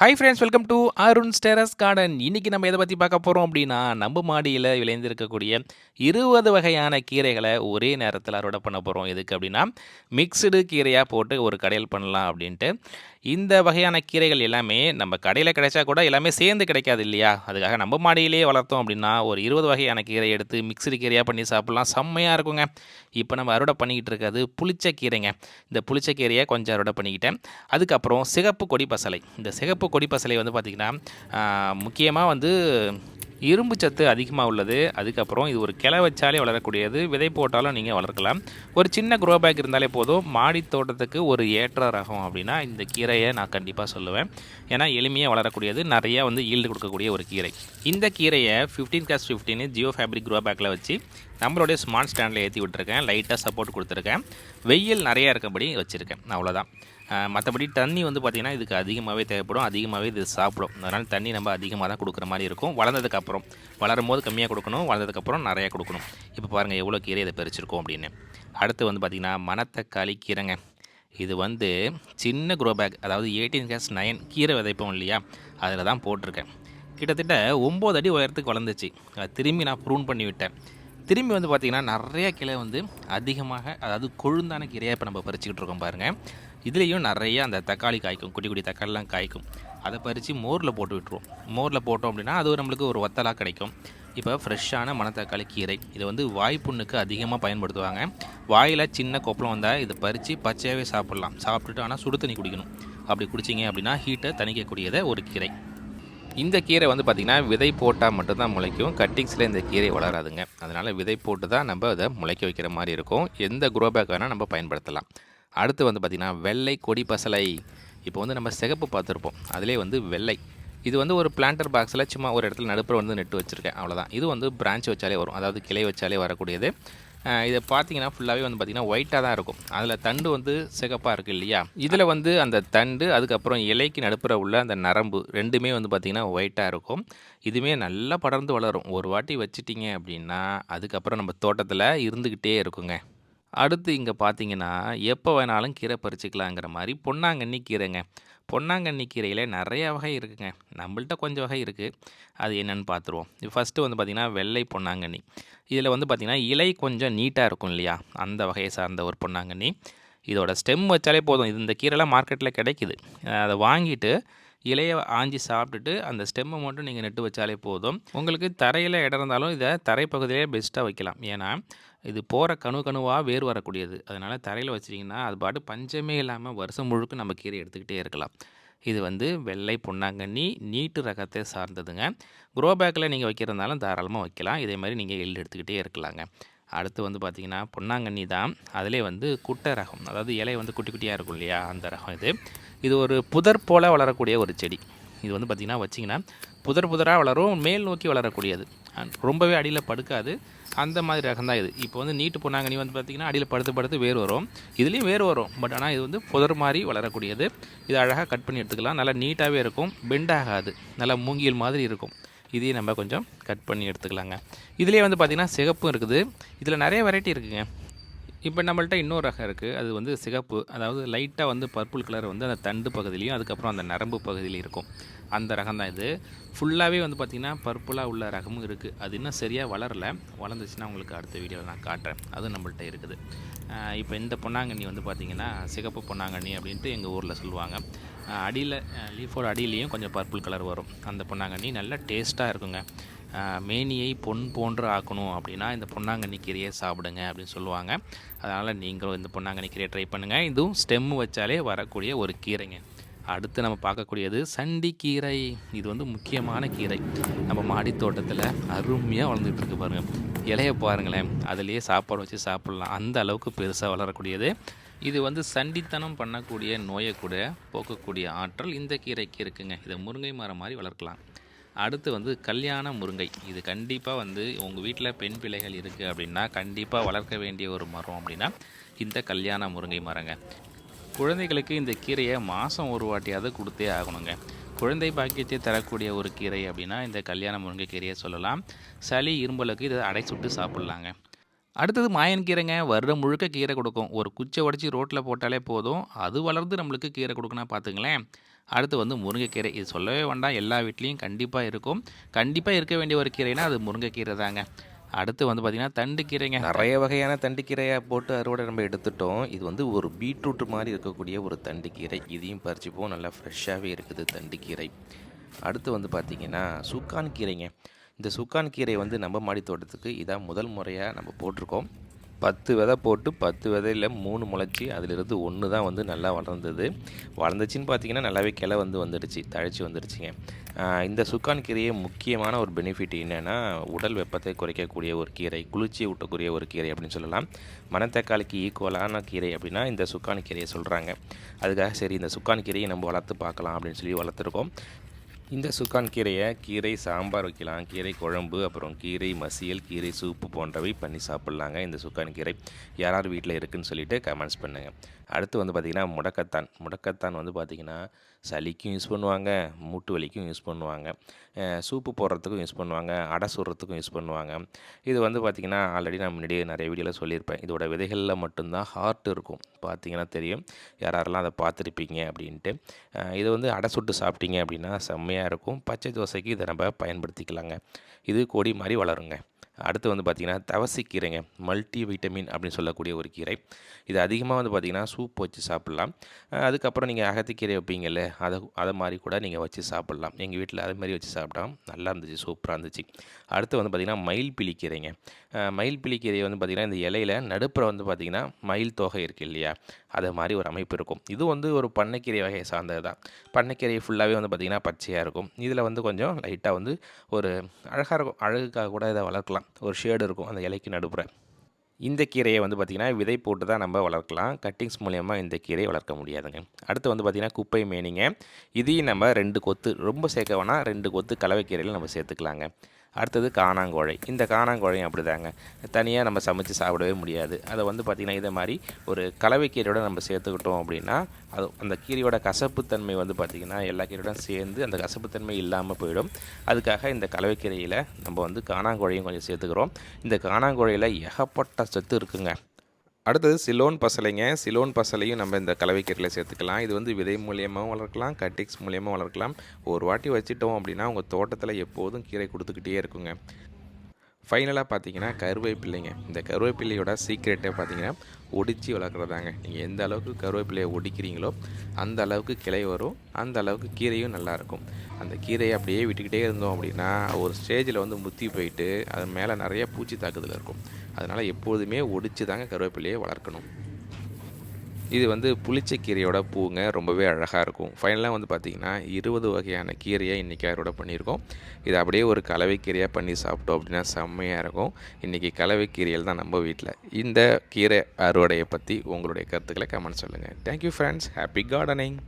Hi friends welcome to Arun terrace garden இன்றைக்கி நம்ம எதை பற்றி பார்க்க போகிறோம் அப்படின்னா நம்ம மாடியில் விளைந்திருக்கக்கூடிய இருபது வகையான கீரைகளை ஒரே நேரத்தில் அறுவடை பண்ண போகிறோம் எதுக்கு அப்படின்னா மிக்சடு கீரையாக போட்டு ஒரு கடையில் பண்ணலாம் அப்படின்ட்டு. இந்த வகையான கீரைகள் எல்லாமே நம்ம கடையில் கிடைச்சா கூட எல்லாமே சேர்ந்து கிடைக்காது இல்லையா? அதுக்காக நம்ம மாடியிலேயே வளர்த்தோம் அப்படின்னா ஒரு இருபது வகையான கீரை எடுத்து மிக்சடு கீரையாக பண்ணி சாப்பிட்லாம். செம்மையாக இருக்குங்க. இப்போ நம்ம அறுவடை பண்ணிக்கிட்டு இருக்கிறது புளிச்ச கீரைங்க. இந்த புளிச்ச கீரையை கொஞ்சம் அறுவடை பண்ணிக்கிட்டேன். அதுக்கப்புறம் சிகப்பு கொடி பசலை. இந்த சிகப்பு கொடி பசலை வந்து பார்த்திங்கன்னா முக்கியமாக வந்து இரும்பு சத்து அதிகமாக உள்ளது. அதுக்கப்புறம் இது ஒரு கிளை வச்சாலே வளரக்கூடியது. விதை போட்டாலும் நீங்கள் வளர்க்கலாம். ஒரு சின்ன க்ரோ பேக் இருந்தாலே போதும். மாடி தோட்டத்துக்கு ஒரு ஏற்ற ரகம் அப்படின்னா இந்த கீரையை நான் கண்டிப்பாக சொல்லுவேன். ஏன்னா எளிமையாக வளரக்கூடியது. நிறையா வந்து ஈல்டு கொடுக்கக்கூடிய ஒரு கீரை. இந்த கீரையை ஃபிஃப்டீன் கேஸ் ஃபிஃப்டீன் ஜியோ ஃபேப்ரிக் க்ரோ பேக்கில் வச்சு நம்மளுடைய ஸ்மார்ட் ஸ்டாண்டில் ஏற்றி விட்டுருக்கேன். லைட்டாக சப்போர்ட் கொடுத்துருக்கேன். வெயில் நிறையா இருக்கபடி வச்சுருக்கேன். அவ்வளோதான் மற்றபடி தண்ணி வந்து பார்த்திங்கன்னா இதுக்கு அதிகமாகவே தேவைப்படும். அதிகமாகவே இது சாப்பிடும். அதனால் தண்ணி நம்ம அதிகமாக தான் கொடுக்குற மாதிரி இருக்கும். வளர்ந்ததுக்கப்புறம் வளரும் போது கம்மியாக கொடுக்கணும். வளர்ந்ததுக்கப்புறம் நிறையா கொடுக்கணும். இப்போ பாருங்கள் எவ்வளோ கீரை இதை பறிச்சிருக்கோம் அப்படின்னு. அடுத்து வந்து பார்த்திங்கன்னா மணத்தக்காளி கீரைங்க. இது வந்து சின்ன க்ரோ பேக் அதாவது எயிட்டீன் கேஸ் நைன் கீரை விதைப்போம் இல்லையா? அதில் தான் போட்டிருக்கேன். கிட்டத்தட்ட ஒம்பது அடி உயரத்துக்கு வளர்ந்துச்சு. அதை திரும்பி நான் ப்ரூன் பண்ணி விட்டேன். திரும்பி வந்து பார்த்திங்கன்னா நிறைய கிளை வந்து அதிகமாக அதாவது கொழுந்தான கீரையாக இப்போ நம்ம பறிச்சுக்கிட்டு இருக்கோம் பாருங்கள் இதுலேயும் நிறைய அந்த தக்காளி காய்க்கும் குட்டி குட்டி தக்காளிலாம் காய்க்கும். அதை பறித்து மோரில் போட்டு விட்டுருவோம். மோரில் போட்டோம் அப்படின்னா அது நம்மளுக்கு ஒரு வத்தலாக கிடைக்கும். இப்போ ஃப்ரெஷ்ஷான மணத்தக்காளி கீரை இதை வந்து வாய்ப்புண்ணுக்கு அதிகமாக பயன்படுத்துவாங்க. வாயில் சின்ன கொப்பளம் வந்தால் இதை பறித்து பச்சையாகவே சாப்பிட்லாம். சாப்பிட்டுட்டு ஆனால் சுடு தண்ணி குடிக்கணும். அப்படி குடிச்சிங்க அப்படின்னா ஹீட்டை தணிக்கக்கூடியதை ஒரு கீரை. இந்த கீரை வந்து பார்த்திங்கன்னா விதை போட்டால் மட்டும்தான் முளைக்கும். கட்டிங்ஸில் இந்த கீரை வளராதுங்க. அதனால் விதை போட்டு தான் நம்ம அதை முளைக்க வைக்கிற மாதிரி இருக்கும். எந்த குரோபேக் வேணால் நம்ம பயன்படுத்தலாம். அடுத்து வந்து பார்த்திங்கன்னா வெள்ளை கொடி பசலை. இப்போ வந்து நம்ம சிகப்பு பார்த்துருப்போம். அதிலே வந்து வெள்ளை. இது வந்து ஒரு பிளான்டர் பாக்ஸில் சும்மா ஒரு இடத்துல நடுப்புற வந்து நெட்டு வச்சுருக்கேன். அவ்வளோதான் இது வந்து பிரான்ச் வச்சாலே வரும். அதாவது கிளை வச்சாலே வரக்கூடியது. இதை பார்த்தீங்கன்னா ஃபுல்லாகவே வந்து பார்த்திங்கன்னா ஒயிட்டாக தான் இருக்கும். அதில் தண்டு வந்து சிகப்பாக இருக்குது இல்லையா? இதில் வந்து அந்த தண்டு அதுக்கப்புறம் இலைக்கு நடுப்புற உள்ள அந்த நரம்பு ரெண்டுமே வந்து பார்த்திங்கன்னா ஒயிட்டாக இருக்கும். இதுவுமே நல்லா படர்ந்து வளரும். ஒரு வாட்டி வச்சிட்டிங்க அப்படின்னா அதுக்கப்புறம் நம்ம தோட்டத்தில் இருந்துக்கிட்டே இருக்குங்க. அடுத்து இங்கே பார்த்தீங்கன்னா எப்போ வேணாலும் கீரை பறிச்சிக்கலாங்கிற மாதிரி பொன்னாங்கண்ணி கீரைங்க. பொன்னாங்கண்ணி கீரையில் நிறைய வகை இருக்குங்க. நம்மள்ட்ட கொஞ்சம் வகை இருக்குது அது என்னென்னு பார்த்துருவோம் இது ஃபஸ்ட்டு வந்து பார்த்திங்கன்னா வெள்ளை பொன்னாங்கண்ணி. இதில் வந்து பார்த்திங்கன்னா இலை கொஞ்சம் நீட்டாக இருக்கும் இல்லையா? அந்த வகையை சார்ந்த ஒரு பொன்னாங்கண்ணி. இதோட ஸ்டெம் வச்சாலே போதும். இது இந்த கீரைலாம் மார்க்கெட்டில் கிடைக்குது. அதை வாங்கிட்டு இலையை ஆஞ்சி சாப்பிட்டுட்டு அந்த ஸ்டெம்மை மட்டும் நீங்கள் நெட்டு வச்சாலே போதும். உங்களுக்கு தரையில் இடம் இருந்தாலும் இதை தரைப்பகுதியிலே பெஸ்ட்டாக வைக்கலாம். ஏன்னா இது போகிற கணு கணுவாக வேர் வரக்கூடியது. அதனால் தரையில் வச்சிட்டிங்கன்னா அது பாட்டு பஞ்சமே இல்லாமல் வருஷம் முழுக்க நம்ம கீரை எடுத்துக்கிட்டே இருக்கலாம். இது வந்து வெள்ளை பொன்னாங்கண்ணி நீட்டு ரகத்தை சார்ந்ததுங்க. குரோ பேக்கில் நீங்கள் வைக்கிறதுனாலும் தாராளமாக வைக்கலாம். இதே மாதிரி நீங்கள் எள் எடுத்துக்கிட்டே இருக்கலாங்க. அடுத்து வந்து பார்த்திங்கன்னா பொன்னாங்கண்ணி தான். அதிலே வந்து குட்டை ரகம் அதாவது இலை வந்து குட்டி குட்டியாக இருக்கும் இல்லையா அந்த ரகம் இது. இது ஒரு புதர் போல் வளரக்கூடிய ஒரு செடி. இது வந்து பார்த்திங்கன்னா வச்சிங்கன்னா புதர் புதராக வளரும் மேல் நோக்கி வளரக்கூடியது. ரொம்பவே அடியில் படுக்காது. அந்த மாதிரி ரகம் தான் இது. இப்போ வந்து நீட்டு பொன்னாங்கண்ணி வந்து பார்த்திங்கன்னா அடியில் படுத்து படுத்து வேர் வரும். இதுலேயும் வேர் வரும். பட் ஆனால் இது வந்து புதர் மாதிரி வளரக்கூடியது. இது அழகாக கட் பண்ணி எடுத்துக்கலாம். நல்லா நீட்டாகவே இருக்கும். பெண்ட் ஆகாது நல்லா மூங்கியல் மாதிரி இருக்கும். இதையும் நம்ம கொஞ்சம் கட் பண்ணி எடுத்துக்கலாங்க. இதுலேயே வந்து பார்த்திங்கன்னா சிகப்பும் இருக்குது. இதில் நிறைய வெரைட்டி இருக்குதுங்க இப்போ நம்மள்ட்ட இன்னொரு ரகம் இருக்குது அது வந்து சிகப்பு. அதாவது லைட்டாக வந்து பர்பிள் கலர் வந்து அந்த தண்டு பகுதியிலையும் அதுக்கப்புறம் அந்த நரம்பு பகுதியிலையும் இருக்கும். அந்த ரகம் தான் இது. ஃபுல்லாகவே வந்து பார்த்திங்கன்னா பர்புளாக உள்ள ரகமும் இருக்குது அது இன்னும் சரியாக வளரலை. வளர்ந்துச்சுன்னா உங்களுக்கு அடுத்த வீடியோவில் நான் காட்டுறேன். அதுவும் நம்மள்ட்ட இருக்குது. இப்போ இந்த பொன்னாங்கண்ணி வந்து பார்த்திங்கன்னா சிகப்பு பொன்னாங்கண்ணி அப்படின்ட்டு எங்கள் ஊரில் சொல்லுவாங்க. அடியில் லீஃபோட அடியிலையும் கொஞ்சம் பர்பிள் கலர் வரும். அந்த பொன்னாங்கண்ணி நல்லா டேஸ்ட்டாக இருக்குங்க. மேனியை பொன் போன்று ஆக்கணும் அப்படின்னா இந்த பொன்னாங்கண்ணி கீரையை சாப்பிடுங்க அப்படின்னு சொல்லுவாங்க. அதனால் நீங்களும் இந்த பொன்னாங்கண்ணி கீரையை ட்ரை பண்ணுங்கள் இதுவும் ஸ்டெம்மு வச்சாலே வரக்கூடிய ஒரு கீரைங்க. அடுத்து நம்ம பார்க்கக்கூடியது சண்டி கீரை இது வந்து முக்கியமான கீரை. நம்ம மாடி தோட்டத்தில் அருமையாக வளர்ந்துட்டு இருக்கு பாருங்கள் இலையை பாருங்களேன். அதுலேயே சாப்பாடு வச்சு சாப்பிட்லாம். அந்த அளவுக்கு பெருசாக வளரக்கூடியது. இது வந்து சண்டித்தனம் பண்ணக்கூடிய நோயை கூட போக்கக்கூடிய ஆற்றல் இந்த கீரைக்கு இருக்குங்க. இதை முருங்கை மரம் மாதிரி வளர்க்கலாம். அடுத்து வந்து கல்யாண முருங்கை. இது கண்டிப்பாக வந்து உங்கள் வீட்டில் பெண் பிள்ளைகள் இருக்குது அப்படின்னா கண்டிப்பாக வளர்க்க வேண்டிய ஒரு மரம் அப்படின்னா இந்த கல்யாண முருங்கை மரங்க. குழந்தைகளுக்கு இந்த கீரையை மாதம் ஒரு வாட்டியாவது கொடுத்தே ஆகணுங்க. குழந்தை பாக்கியத்தை தரக்கூடிய ஒரு கீரை அப்படின்னா இந்த கல்யாண முருங்கை கீரையை சொல்லலாம். சளி இரும்பலுக்கு இதை அடை சுட்டு சாப்பிட்லாங்க. அடுத்தது மாயன் கீரைங்க. வருடம் முழுக்க கீரை கொடுக்கும். ஒரு குச்சை உடச்சி ரோட்டில் போட்டாலே போதும். அது வளர்ந்து நம்மளுக்கு கீரை கொடுக்குன்னா பார்த்துங்களேன். அடுத்து வந்து முருங்கைக்கீரை. இது சொல்லவே வேண்டாம் எல்லா வீட்லேயும் கண்டிப்பாக இருக்கும். கண்டிப்பாக இருக்க வேண்டிய ஒரு கீரைனா அது முருங்கைக்கீரை தாங்க. அடுத்து வந்து பார்த்திங்கன்னா தண்டு கீரைங்க. நிறைய வகையான தண்டுக்கீரையை போட்டு அறுவடை நம்ம எடுத்துட்டோம். இது வந்து ஒரு பீட்ரூட் மாதிரி இருக்கக்கூடிய ஒரு தண்டுக்கீரை இதையும் பறிச்சுப்போம் நல்லா ஃப்ரெஷ்ஷாகவே இருக்குது தண்டுக்கீரை அடுத்து வந்து பார்த்திங்கன்னா சுக்கான் கீரைங்க. இந்த சுக்கான் கீரை வந்து நம்ம மாடி தோட்டத்துக்கு இதான் முதல் முறையாக நம்ம போட்டிருக்கோம். பத்து விதை போட்டு பத்து விதையில் மூணு முளைச்சி அதிலிருந்து ஒன்று தான் வந்து நல்லா வளர்ந்தது. வளர்ந்துச்சின்னு பார்த்தீங்கன்னா நல்லாவே கிளை வந்து வந்துடுச்சு தழைச்சி வந்துடுச்சுங்க. இந்த சுக்கான் கீரையே முக்கியமான ஒரு பெனிஃபிட் என்னென்னா உடல் வெப்பத்தை குறைக்கக்கூடிய ஒரு கீரை குளிர்ச்சியை ஊட்டக்கூடிய ஒரு கீரை அப்படின்னு சொல்லலாம். மணத்தக்காளிக்கு ஈக்குவலான கீரை அப்படின்னா இந்த சுக்கான் கீரையை சொல்கிறாங்க அதுக்காக சரி இந்த சுக்கான் கீரையை நம்ம வளர்த்து பார்க்கலாம் அப்படின்னு சொல்லி வளர்த்துருக்கோம். இந்த சுக்கான் கீரையை கீரை சாம்பார் வைக்கலாம். கீரை குழம்பு அப்புறம் கீரை மசியல் கீரை சூப்பு போன்றவை பண்ணி சாப்பிட்லாங்க இந்த சுக்கான் கீரை. யார் யார் வீட்டில் இருக்குன்னு சொல்லிட்டு கமெண்ட்ஸ் பண்ணுங்கள் அடுத்து வந்து பார்த்திங்கன்னா முடக்கத்தான். முடக்கத்தான் வந்து பார்த்திங்கன்னா சளிக்கும் யூஸ் பண்ணுவாங்க மூட்டு வலிக்கும் யூஸ் பண்ணுவாங்க. சூப்பு போடுறதுக்கும் யூஸ் பண்ணுவாங்க அடை சுடுறதுக்கும் யூஸ் பண்ணுவாங்க. இது வந்து பார்த்திங்கன்னா ஆல்ரெடி நான் முன்னாடியே நிறைய வீடியோவில் சொல்லியிருப்பேன். இதோட விதைகளில் மட்டும்தான் ஹார்ட் இருக்கும். பார்த்தீங்கன்னா தெரியும். யார் யாரெல்லாம் அதை பார்த்துருப்பீங்க அப்படின்ட்டு. இதை இது வந்து அடை சுட்டு சாப்பிட்டீங்க அப்படின்னா செம்மையாக இருக்கும். பச்சை தோசைக்கு இதை நம்ம பயன்படுத்திக்கலாங்க. இது கொடி மாதிரி வளருங்க. அடுத்து வந்து பார்த்திங்கன்னா தவசிக்கீரைங்க மல்டி விட்டமின் அப்படின்னு சொல்லக்கூடிய ஒரு கீரை. இது அதிகமாக வந்து பார்த்திங்கன்னா சூப் வச்சு சாப்பிட்லாம். அதுக்கப்புறம் நீங்கள் அகத்திக்கீரை வைப்பீங்கல்ல அதை அதை மாதிரி கூட நீங்கள் வச்சு சாப்பிட்லாம். எங்கள் வீட்டில் அது மாதிரி வச்சு சாப்பிட்டோம் நல்லா இருந்துச்சு சூப்பராக இருந்துச்சு. அடுத்து வந்து பார்த்திங்கன்னா மயில் பிளிக்கீரைங்க மயில் பிலிக்கீரை வந்து பார்த்திங்கன்னா இந்த இலையில நடுப்புற வந்து பார்த்திங்கன்னா மயில் தொகை இருக்குது இல்லையா அதை மாதிரி ஒரு அமைப்பு இருக்கும். இது வந்து ஒரு பண்ணைக்கீரை வகையை சார்ந்தது தான். பண்ணைக்கீரை ஃபுல்லாகவே வந்து பார்த்திங்கன்னா பச்சையாக இருக்கும். இதில் வந்து கொஞ்சம் லைட்டாக வந்து ஒரு அழகாக இருக்கும். அழகுக்காக கூட இதை வளர்க்கலாம். ஒரு ஷேடு இருக்கும் அந்த இலைக்கு நடுப்புற. இந்த கீரையை வந்து பார்த்திங்கன்னா விதை போட்டு தான் நம்ம வளர்க்கலாம். கட்டிங்ஸ் மூலயமா இந்த கீரையை வளர்க்க முடியாதுங்க. அடுத்து வந்து பார்த்திங்கன்னா குப்பை மேனிங்க. இதையும் நம்ம ரெண்டு கொத்து ரொம்ப சேர்க்க வேணால் ரெண்டு கொத்து கலவை கீரையில் நம்ம சேர்த்துக்கலாங்க. அடுத்தது காணாங்கோழை. இந்த காணாங்கோழையும் அப்படி தாங்க தனியாக நம்ம சமைச்சு சாப்பிடவே முடியாது. அதை வந்து பார்த்திங்கன்னா இதை மாதிரி ஒரு கலவைக்கீரையோட நம்ம சேர்த்துக்கிட்டோம் அப்படின்னா அது அந்த கீரையோட கசப்புத்தன்மை வந்து பார்த்திங்கன்னா எல்லா கீரையோட சேர்ந்து அந்த கசப்புத்தன்மை இல்லாமல் போயிடும். அதுக்காக இந்த கலவைக்கீரையில் நம்ம வந்து காணாங்கோழையும் கொஞ்சம் சேர்த்துக்கிறோம். இந்த காணாங்கோழையில் ஏகப்பட்ட சத்து இருக்குங்க. அடுத்தது சிலோன் பசலைங்க. சிலோன் பசலையும் நம்ம இந்த கலவைக்கீரையில் சேர்த்துக்கலாம். இது வந்து விதை மூலியமாகவும் வளர்க்கலாம் கட்டிக்ஸ் மூலியமாக வளர்க்கலாம். ஒரு வாட்டி வச்சுட்டோம் அப்படின்னா உங்கள் தோட்டத்தில் எப்போதும் கீரை கொடுத்துக்கிட்டே இருக்குங்க. ஃபைனலாக பார்த்தீங்கன்னா கருவேப்பிள்ளைங்க. இந்த கருவேப்பிள்ளையோட சீக்ரெட்டே பார்த்தீங்கன்னா ஒடிச்சு வளர்க்குறதாங்க. நீங்கள் எந்த அளவுக்கு கருவேப்பிலையை ஒடிக்கிறீங்களோ அந்த அளவுக்கு கிளை வரும் அந்த அளவுக்கு கீரையும் நல்லாயிருக்கும் அந்த கீரையை அப்படியே விட்டுக்கிட்டே இருந்தோம் அப்படின்னா ஒரு ஸ்டேஜில் வந்து முத்தி போயிட்டு அது மேலே நிறைய பூச்சி தாக்குதல் இருக்கும். அதனால் எப்போதுமே ஒடிச்சு தாங்க கருவேப்பிலையை வளர்க்கணும். இது வந்து புளிச்சக்கீரையோட பூங்க ரொம்பவே அழகாக இருக்கும். ஃபைனலாக வந்து பார்த்திங்கன்னா இருபது வகையான கீரையை இன்றைக்கி அறுவடை பண்ணியிருக்கோம். இது அப்படியே ஒரு கலவைக்கீரையாக பண்ணி சாப்பிட்டோம் அப்படின்னா செம்மையாக இருக்கும். இன்றைக்கி கலவைக்கீரையில் தான் நம்ம வீட்டில் இந்த கீரை அறுவடையை பற்றி உங்களுடைய கருத்துக்களை கமெண்ட் சொல்லுங்கள் தேங்க்யூ ஃப்ரெண்ட்ஸ் ஹாப்பி கார்டனிங்